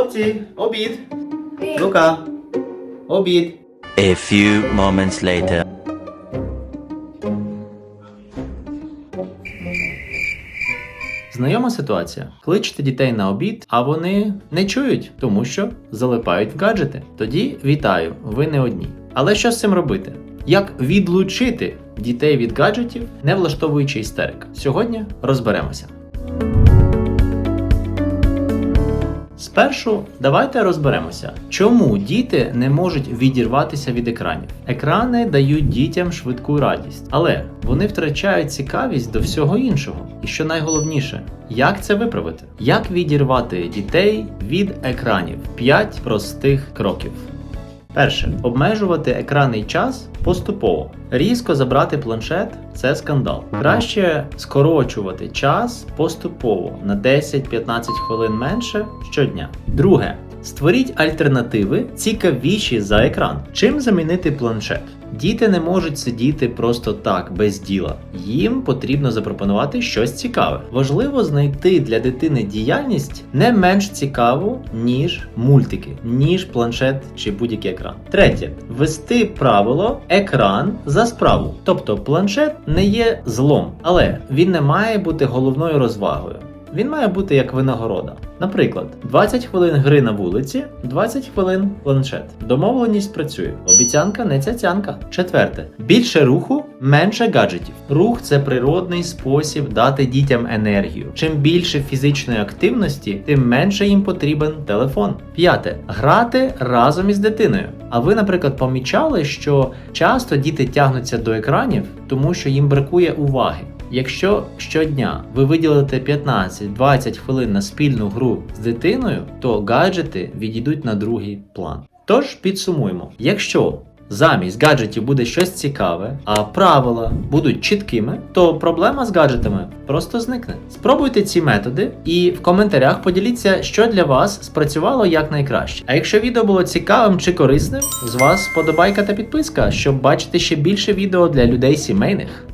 Хлопці, обід. Лука. Обід. A few moments later. Знайома ситуація. Кличете дітей на обід, а вони не чують, тому що залипають в гаджети. Тоді вітаю, ви не одні. Але що з цим робити? Як відлучити дітей від гаджетів, не влаштовуючи істерик? Сьогодні розберемося. Спершу давайте розберемося, чому діти не можуть відірватися від екранів. Екрани дають дітям швидку радість, але вони втрачають цікавість до всього іншого. І що найголовніше, як це виправити? Як відірвати дітей від екранів? 5 простих кроків. Перше обмежувати екранний час поступово. Різко забрати планшет це скандал. Краще скорочувати час поступово на 10-15 хвилин менше щодня. Друге. Створіть альтернативи цікавіші за екран. Чим замінити планшет? Діти не можуть сидіти просто так, без діла. Їм потрібно запропонувати щось цікаве. Важливо знайти для дитини діяльність не менш цікаву, ніж мультики, ніж планшет чи будь-який екран. Третє ввести правило екран за справу. Тобто планшет не є злом, але він не має бути головною розвагою. Він має бути як винагорода. Наприклад, 20 хвилин гри на вулиці, 20 хвилин планшет. Домовленість працює. Обіцянка не цяцянка. Четверте. Більше руху, менше гаджетів. Рух це природний спосіб дати дітям енергію. Чим більше фізичної активності, тим менше їм потрібен телефон. П'яте. Грати разом із дитиною. А ви, наприклад, помічали, що часто діти тягнуться до екранів, тому що їм бракує уваги. Якщо щодня ви виділите 15-20 хвилин на спільну гру з дитиною, то гаджети відійдуть на другий план. Тож підсумуємо: якщо замість гаджетів буде щось цікаве, а правила будуть чіткими, то проблема з гаджетами просто зникне. Спробуйте ці методи і в коментарях поділіться, що для вас спрацювало як найкраще. А якщо відео було цікавим чи корисним, з вас вподобайка та підписка, щоб бачити ще більше відео для людей сімейних.